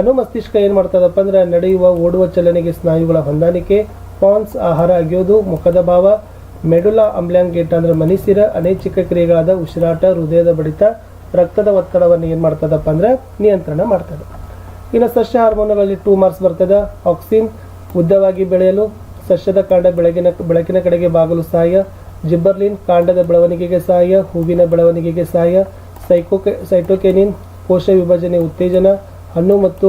Speaker 1: ಅನುಮಸ್ತಿಷ್ಕ ಏನು ಮಾಡ್ತದಪ್ಪ ಅಂದ್ರೆ ನಡೆಯುವ, ಓಡುವ ಚಲನೆಗೆ ಸ್ನಾಯುಗಳ ಹೊಂದಾಣಿಕೆ, ಪಾನ್ಸ್ ಆಹಾರ ಅಗಿಯೋದು, ಮುಖದ ಭಾವ ಮೆಡುಲಾ ಅಂಬ್ಲ್ಯಾಂಗೇಟ್ ಅಂದ್ರೆ ಮನಿಸಿರ, ಅನೈಚ್ಛಿಕ ಕ್ರಿಯೆಗಳಾದ ಉಸಿರಾಟ, ಹೃದಯದ ಬಡಿತ, ರಕ್ತದ ಒತ್ತಡವನ್ನು ಏನು ಮಾಡ್ತದಪ್ಪ ಅಂದ್ರೆ ನಿಯಂತ್ರಣ ಮಾಡ್ತದೆ. ಇನ್ನು ಸಸ್ಯ ಹಾರ್ಮೋನುಗಳಲ್ಲಿ ಟೂ ಮಾರ್ಕ್ಸ್ ಬರ್ತದೆ, ಆಕ್ಸಿನ್ ಉದ್ದವಾಗಿ ಬೆಳೆಯಲು, ಸಸ್ಯದ ಕಾಂಡ ಬೆಳಗಿನ, ಬೆಳಕಿನ ಕಡೆಗೆ ಬಾಗಲು ಸಹಾಯ ಜಿಬ್ಬರ್ಲಿನ್ ಕಾಂಡದ ಬೆಳವಣಿಗೆಗೆ ಸಹಾಯ, ಹೂವಿನ ಬೆಳವಣಿಗೆಗೆ ಸಹಾಯ ಸೈಕೋಕೆ ಸೈಟೋಕೆನಿನ್ ಕೋಶ ವಿಭಜನೆ ಉತ್ತೇಜನ, ಹಣ್ಣು ಮತ್ತು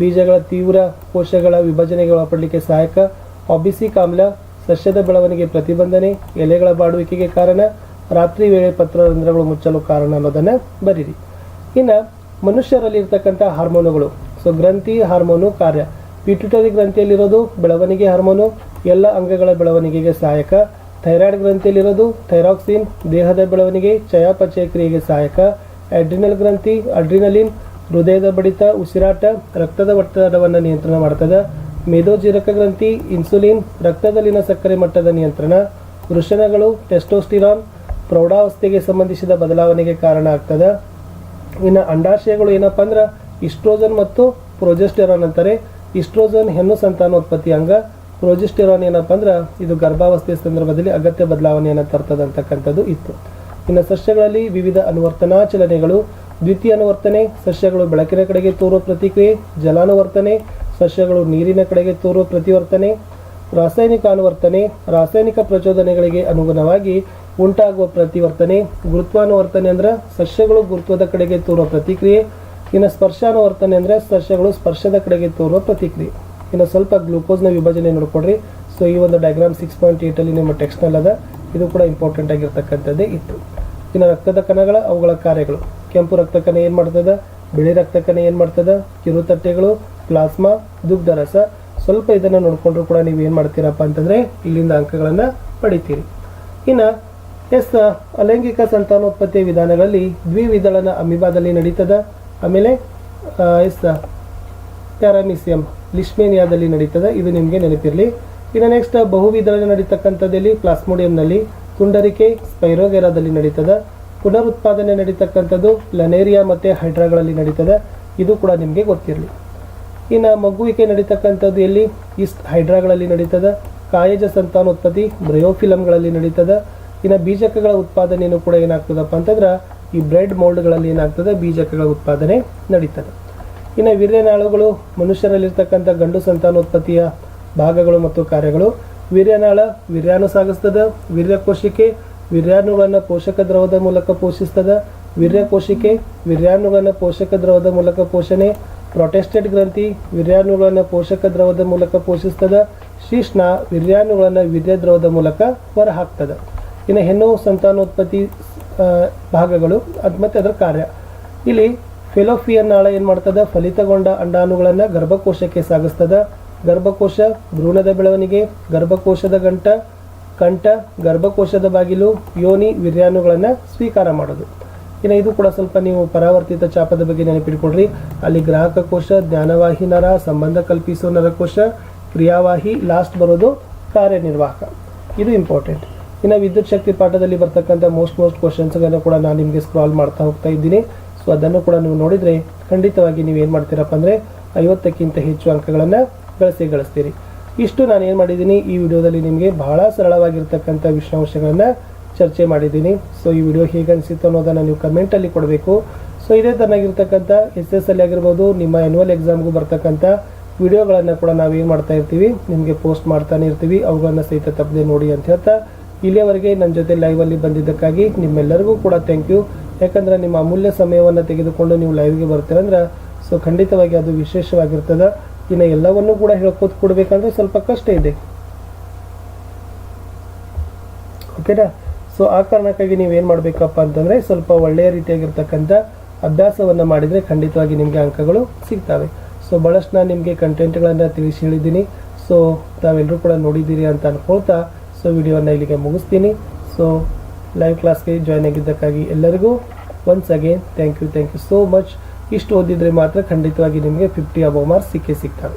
Speaker 1: ಬೀಜಗಳ ತೀವ್ರ ಕೋಶಗಳ ವಿಭಜನೆಗೆ ಒಳಪಡಲಿಕ್ಕೆ ಸಹಾಯಕ ಆಬಿಸಿಕ್ ಆಮ್ಲ ಸಸ್ಯದ ಬೆಳವಣಿಗೆ ಪ್ರತಿಬಂಧನೆ, ಎಲೆಗಳ ಬಾಡುವಿಕೆಗೆ ಕಾರಣ, ರಾತ್ರಿ ವೇಳೆ ಪತ್ರರಂಧ್ರಗಳು ಮುಚ್ಚಲು ಕಾರಣ ಅನ್ನೋದನ್ನು ಬರೀರಿ. ಇನ್ನು ಮನುಷ್ಯರಲ್ಲಿ ಇರ್ತಕ್ಕಂಥ ಹಾರ್ಮೋನುಗಳು ಸೊ ಗ್ರಂಥಿ ಹಾರ್ಮೋನು ಕಾರ್ಯ. ಪಿಟ್ಯುಟರಿ ಗ್ರಂಥಿಯಲ್ಲಿರೋದು ಬೆಳವಣಿಗೆ ಹಾರ್ಮೋನು, ಎಲ್ಲ ಅಂಗಗಳ ಬೆಳವಣಿಗೆಗೆ ಸಹಾಯಕ ಥೈರಾಯ್ಡ್ ಗ್ರಂಥಿಯಲ್ಲಿರೋದು ಥೈರಾಕ್ಸಿನ್, ದೇಹದ ಬೆಳವಣಿಗೆ, ಚಯಾಪಚಯ ಕ್ರಿಯೆಗೆ ಸಹಾಯಕ, ಅಡ್ರಿನಲ್ ಗ್ರಂಥಿ, ಅಡ್ರಿನಲಿನ್, ಹೃದಯದ ಬಡಿತ, ಉಸಿರಾಟ, ರಕ್ತದ ಒತ್ತಡವನ್ನು ನಿಯಂತ್ರಣ ಮಾಡ್ತದೆ ಮೇಧೋಜೀರಕ ಗ್ರಂಥಿ, ಇನ್ಸುಲಿನ್, ರಕ್ತದಲ್ಲಿನ ಸಕ್ಕರೆ ಮಟ್ಟದ ನಿಯಂತ್ರಣ, ವೃಷಣಗಳು, ಟೆಸ್ಟೋಸ್ಟಿರಾನ್, ಪ್ರೌಢಾವಸ್ಥೆಗೆ ಸಂಬಂಧಿಸಿದ ಬದಲಾವಣೆಗೆ ಕಾರಣ ಆಗ್ತದೆ. ಇನ್ನು ಅಂಡಾಶಯಗಳು ಏನಪ್ಪ ಅಂದ್ರೆ ಇಸ್ಟ್ರೋಜನ್ ಮತ್ತು ಪ್ರೊಜೆಸ್ಟೆರಾನ್ ಅಂತಾರೆ. ಇಸ್ಟ್ರೋಜನ್ ಹೆಣ್ಣು ಸಂತಾನೋತ್ಪತ್ತಿ ಅಂಗ. ಪ್ರೊಜೆಸ್ಟೆರಾನ್ ಏನಪ್ಪ ಅಂದ್ರೆ ಇದು ಗರ್ಭಾವಸ್ಥೆಯ ಸಂದರ್ಭದಲ್ಲಿ ಅಗತ್ಯ ಬದಲಾವಣೆಯನ್ನು ತರ್ತದೆ ಅಂತಕ್ಕಂಥದ್ದು ಇತ್ತು. ಇನ್ನು ಸಸ್ಯಗಳಲ್ಲಿ ವಿವಿಧ ಅನುವರ್ತನಾ ಚಲನೆಗಳು ದ್ವಿತೀಯ ಅನುವರ್ತನೆ, ಸಸ್ಯಗಳು ಬೆಳಕಿನ ಕಡೆಗೆ ತೋರುವ ಪ್ರತಿಕ್ರಿಯೆ, ಜಲಾನುವರ್ತನೆ, ಸಸ್ಯಗಳು ನೀರಿನ ಕಡೆಗೆ ತೋರುವ ಪ್ರತಿವರ್ತನೆ, ರಾಸಾಯನಿಕ ಅನುವರ್ತನೆ, ರಾಸಾಯನಿಕ ಪ್ರಚೋದನೆಗಳಿಗೆ ಅನುಗುಣವಾಗಿ ಉಂಟಾಗುವ ಪ್ರತಿವರ್ತನೆ, ಗುರುತ್ವಾನುವರ್ತನೆ ಅಂದ್ರೆ ಸಸ್ಯಗಳು ಗುರುತ್ವದ ಕಡೆಗೆ ತೋರುವ ಪ್ರತಿಕ್ರಿಯೆ, ಇನ್ನು ಸ್ಪರ್ಶಾನುವರ್ತನೆ ಅಂದ್ರೆ ಸಸ್ಯಗಳು ಸ್ಪರ್ಶದ ಕಡೆಗೆ ತೋರುವ ಪ್ರತಿಕ್ರಿಯೆ. ಇನ್ನು ಸ್ವಲ್ಪ ಗ್ಲೂಕೋಸ್ನ ವಿಭಜನೆ ನೋಡ್ಕೊಡ್ರಿ. ಸೊ ಈ ಒಂದು ಡಯಾಗ್ರಾಮ್ ಸಿಕ್ಸ್ ಪಾಯಿಂಟ್ ಏಯ್ಟಲ್ಲಿ ನಿಮ್ಮ ಟೆಕ್ಸ್ಟ್ನಲ್ಲಿ ಅದ ಇದು ಕೂಡ ಇಂಪಾರ್ಟೆಂಟ್ ಆಗಿರ್ತಕ್ಕಂಥದ್ದೇ ಇತ್ತು. ಇನ್ನು ರಕ್ತದ ಕಣಗಳ, ಅವುಗಳ ಕಾರ್ಯಗಳು. ಕೆಂಪು ರಕ್ತ ಕಣ ಏನು ಮಾಡ್ತದ? ಬಿಳಿ ರಕ್ತ ಕಣ ಏನು ಮಾಡ್ತದ? ಕಿರುತಟ್ಟೆಗಳು ಪ್ಲಾಸ್ಮಾ ದುಗ್ಧರಸ ಸ್ವಲ್ಪ ಇದನ್ನು ನೋಡಿಕೊಂಡ್ರು ಕೂಡ ನೀವು ಏನು ಮಾಡ್ತೀರಪ್ಪ ಅಂತಂದರೆ, ಇಲ್ಲಿಂದ ಅಂಕಗಳನ್ನು ಪಡಿತೀರಿ. ಇನ್ನು, ಎಸ್, ಅಲೈಂಗಿಕ ಸಂತಾನೋತ್ಪತ್ತಿಯ ವಿಧಾನಗಳಲ್ಲಿ ದ್ವಿವಿದಳನ ಅಮಿಬಾದಲ್ಲಿ ನಡೀತದ. ಆಮೇಲೆ ಎಸ್ ಪ್ಯಾರಾಮಿಸಿಯಂ ಲಿಶ್ಮೇನಿಯಾದಲ್ಲಿ ನಡೀತದೆ. ಇದು ನಿಮಗೆ ನೆನಪಿರಲಿ. ಇನ್ನು ನೆಕ್ಸ್ಟ್ ಬಹುವಿಧದಲ್ಲಿ ನಡೀತಕ್ಕಂಥದ್ದಲ್ಲಿ ಪ್ಲಾಸ್ಮೋಡಿಯಂನಲ್ಲಿ ತುಂಡರಿಕೆ ಸ್ಪೈರೋಗೆರಾದಲ್ಲಿ ನಡೀತದೆ. ಪುನರುತ್ಪಾದನೆ ನಡೀತಕ್ಕಂಥದ್ದು ಲನೇರಿಯಾ ಮತ್ತು ಹೈಡ್ರಾಗಳಲ್ಲಿ ನಡೀತದೆ. ಇದು ಕೂಡ ನಿಮಗೆ ಗೊತ್ತಿರಲಿ. ಇನ್ನು ಮಗುವಿಕೆ ನಡೀತಕ್ಕಂಥದ್ದು ಎಲ್ಲಿ? ಈಸ್ಟ್ ಹೈಡ್ರಾಗಳಲ್ಲಿ ನಡೀತದೆ. ಕಾಯಜ ಸಂತಾನೋತ್ಪತ್ತಿ ಬ್ರಯೋಫಿಲಮ್ಗಳಲ್ಲಿ ನಡೀತದೆ. ಇನ್ನು ಬೀಜಕಗಳ ಉತ್ಪಾದನೆಯನ್ನು ಕೂಡ ಏನಾಗ್ತದಪ್ಪ ಅಂತಂದ್ರೆ ಈ ಬ್ರೆಡ್ ಮೌಲ್ಡ್ಗಳಲ್ಲಿ ಏನಾಗ್ತದೆ? ಬೀಜಕಗಳ ಉತ್ಪಾದನೆ ನಡೀತದೆ. ಇನ್ನು ವೀರ್ಯನಾಳುಗಳು ಮನುಷ್ಯರಲ್ಲಿರ್ತಕ್ಕಂಥ ಗಂಡು ಸಂತಾನೋತ್ಪತ್ತಿಯ ಭಾಗಗಳು ಮತ್ತು ಕಾರ್ಯಗಳು. ವೀರ್ಯನಾಳ ವೀರ್ಯಾನು ಸಾಗಿಸ್ತದ ವೀರ್ಯಕೋಶಿಕೆ ವೀರ್ಯಾಣುಗಳನ್ನು ಪೋಷಕ ದ್ರವದ ಮೂಲಕ ಪೋಷಿಸ್ತದ, ವೀರ್ಯಕೋಶಿಕೆ ವೀರ್ಯಾಣುಗಳನ್ನು ಪೋಷಕ ದ್ರವದ ಮೂಲಕ ಪೋಷಣೆ, ಪ್ರೊಟೆಸ್ಟೆಡ್ ಗ್ರಂಥಿ ವೀರ್ಯಾಣುಗಳನ್ನು ಪೋಷಕ ದ್ರವದ ಮೂಲಕ ಪೋಷಿಸ್ತದ, ಶೀಷ್ಣ ವೀರ್ಯಾಣುಗಳನ್ನು ವೀರ್ಯ ದ್ರವದ ಮೂಲಕ ಹೊರಹಾಕ್ತದ. ಇನ್ನು ಹೆಣ್ಣು ಸಂತಾನೋತ್ಪತ್ತಿ ಭಾಗಗಳು ಅದು ಮತ್ತು ಅದರ ಕಾರ್ಯ. ಇಲ್ಲಿ ಫೆಲೋಫಿಯನ್ ನಾಳ ಏನು ಮಾಡ್ತದ? ಫಲಿತಗೊಂಡ ಅಂಡಾಣುಗಳನ್ನು ಗರ್ಭಕೋಶಕ್ಕೆ ಸಾಗಿಸ್ತದ. ಗರ್ಭಕೋಶ ಭ್ರೂಣದ ಬೆಳವಣಿಗೆ, ಗರ್ಭಕೋಶದ ಗಂಟ, ಕಂಠ, ಗರ್ಭಕೋಶದ ಬಾಗಿಲು, ಯೋನಿ ವಿರ್ಯಾಣುಗಳನ್ನು ಸ್ವೀಕಾರ ಮಾಡೋದು. ಇನ್ನು ಇದು ಕೂಡ ಸ್ವಲ್ಪ ನೀವು ಪರಾವರ್ತಿತ ಚಾಪದ ಬಗ್ಗೆ ನೆನಪಿಟ್ಕೊಡ್ರಿ ಅಲ್ಲಿ ಗ್ರಾಹಕ ಕೋಶ ಜ್ಞಾನವಾಹಿ ನರ ಸಂಬಂಧ ಕಲ್ಪಿಸೋ ನರಕೋಶ, ಕ್ರಿಯಾವಾಹಿ ಲಾಸ್ಟ್ ಬರೋದು ಕಾರ್ಯನಿರ್ವಾಹಕ. ಇದು ಇಂಪಾರ್ಟೆಂಟ್ ಇನ್ನು ವಿದ್ಯುತ್ ಶಕ್ತಿ ಪಾಠದಲ್ಲಿ ಬರ್ತಕ್ಕಂಥ ಮೋಸ್ಟ್ ಮೋಸ್ಟ್ ಕ್ವಶನ್ಸ್ಗಳನ್ನು ಕೂಡ ನಾನು ನಿಮಗೆ ಸ್ಕ್ರಾಲ್ ಮಾಡ್ತಾ ಹೋಗ್ತಾ ಇದ್ದೀನಿ. ಸೊ ಅದನ್ನು ಕೂಡ ನೀವು ನೋಡಿದರೆ ಖಂಡಿತವಾಗಿ ನೀವು ಏನು ಮಾಡ್ತೀರಪ್ಪ ಅಂದರೆ ಐವತ್ತಕ್ಕಿಂತ ಹೆಚ್ಚು ಅಂಕಗಳನ್ನು ಗಳಿಸಿ ಗಳಿಸ್ತೀರಿ. ಇಷ್ಟು ನಾನು ಏನು ಮಾಡಿದ್ದೀನಿ, ಈ ವಿಡಿಯೋದಲ್ಲಿ ನಿಮಗೆ ಬಹಳ ಸರಳವಾಗಿರ್ತಕ್ಕಂಥ ವಿಷಯಾಂಶಗಳನ್ನು ಚರ್ಚೆ ಮಾಡಿದ್ದೀನಿ. ಸೊ ಈ ವಿಡಿಯೋ ಹೇಗೆ ಅನಿಸಿತ್ತು ಅನ್ನೋದನ್ನು ನೀವು ಕಮೆಂಟಲ್ಲಿ ಕೊಡಬೇಕು. ಸೊ ಇದೇ ಥರನಾಗಿರ್ತಕ್ಕಂಥ ಎಸ್ ಎಸ್ ಅಲ್ಲಿ ಆಗಿರ್ಬೋದು, ನಿಮ್ಮ ಆ್ಯನ್ಯುವಲ್ ಎಕ್ಸಾಮ್ಗೂ ಬರ್ತಕ್ಕಂಥ ವಿಡಿಯೋಗಳನ್ನು ಕೂಡ ನಾವು ಏನು ಮಾಡ್ತಾ ಇರ್ತೀವಿ, ನಿಮಗೆ ಪೋಸ್ಟ್ ಮಾಡ್ತಾನೆ ಇರ್ತೀವಿ, ಅವುಗಳನ್ನು ಸಹಿತ ತಪ್ಪದೆ ನೋಡಿ ಅಂತ ಹೇಳ್ತಾ ಇಲ್ಲಿಯವರೆಗೆ ನನ್ನ ಜೊತೆ ಲೈವಲ್ಲಿ ಬಂದಿದ್ದಕ್ಕಾಗಿ ನಿಮ್ಮೆಲ್ಲರಿಗೂ ಕೂಡ ಥ್ಯಾಂಕ್ ಯು ಯಾಕಂದರೆ ನಿಮ್ಮ ಅಮೂಲ್ಯ ಸಮಯವನ್ನು ತೆಗೆದುಕೊಂಡು ನೀವು ಲೈವ್ಗೆ ಬರ್ತೀರಂದ್ರೆ ಸೊ ಖಂಡಿತವಾಗಿ ಅದು ವಿಶೇಷವಾಗಿರ್ತದೆ. ಇನ್ನು ಎಲ್ಲವನ್ನೂ ಕೂಡ ಹೇಳ್ಕೊತ ಕೊಡ್ಬೇಕಂದ್ರೆ ಸ್ವಲ್ಪ ಕಷ್ಟ ಇದೆ. ಓಕೆನಾ ಸೊ ಆ ಕಾರಣಕ್ಕಾಗಿ ಏನು ಮಾಡಬೇಕಪ್ಪ ಅಂತಂದರೆ ಸ್ವಲ್ಪ ಒಳ್ಳೆಯ ರೀತಿಯಾಗಿರ್ತಕ್ಕಂಥ ಅಭ್ಯಾಸವನ್ನು ಮಾಡಿದರೆ ಖಂಡಿತವಾಗಿ ನಿಮಗೆ ಅಂಕಗಳು ಸಿಗ್ತವೆ. ಸೊ ಬಹಳಷ್ಟು ನಾನು ನಿಮಗೆ ಕಂಟೆಂಟ್ಗಳನ್ನು ತಿಳಿಸಿ ಹೇಳಿದ್ದೀನಿ. ಸೊ ತಾವೆಲ್ಲರೂ ಕೂಡ ನೋಡಿದ್ದೀರಿ ಅಂತ ಅನ್ಕೊಳ್ತಾ ಸೊ ವಿಡಿಯೋನ ಇಲ್ಲಿಗೆ ಮುಗಿಸ್ತೀನಿ. ಸೊ ಲೈವ್ ಕ್ಲಾಸ್ಗೆ ಜಾಯ್ನ್ ಆಗಿದ್ದಕ್ಕಾಗಿ ಎಲ್ಲರಿಗೂ once again thank you thank you so much ಇಷ್ಟು ಓದಿದರೆ ಮಾತ್ರ ಖಂಡಿತವಾಗಿ ನಿಮಗೆ ಫಿಫ್ಟಿ ಅಬೋ ಮಾರ್ಕ್ಸ್ ಸಿಕ್ಕೇ ಸಿಗ್ತವೆ.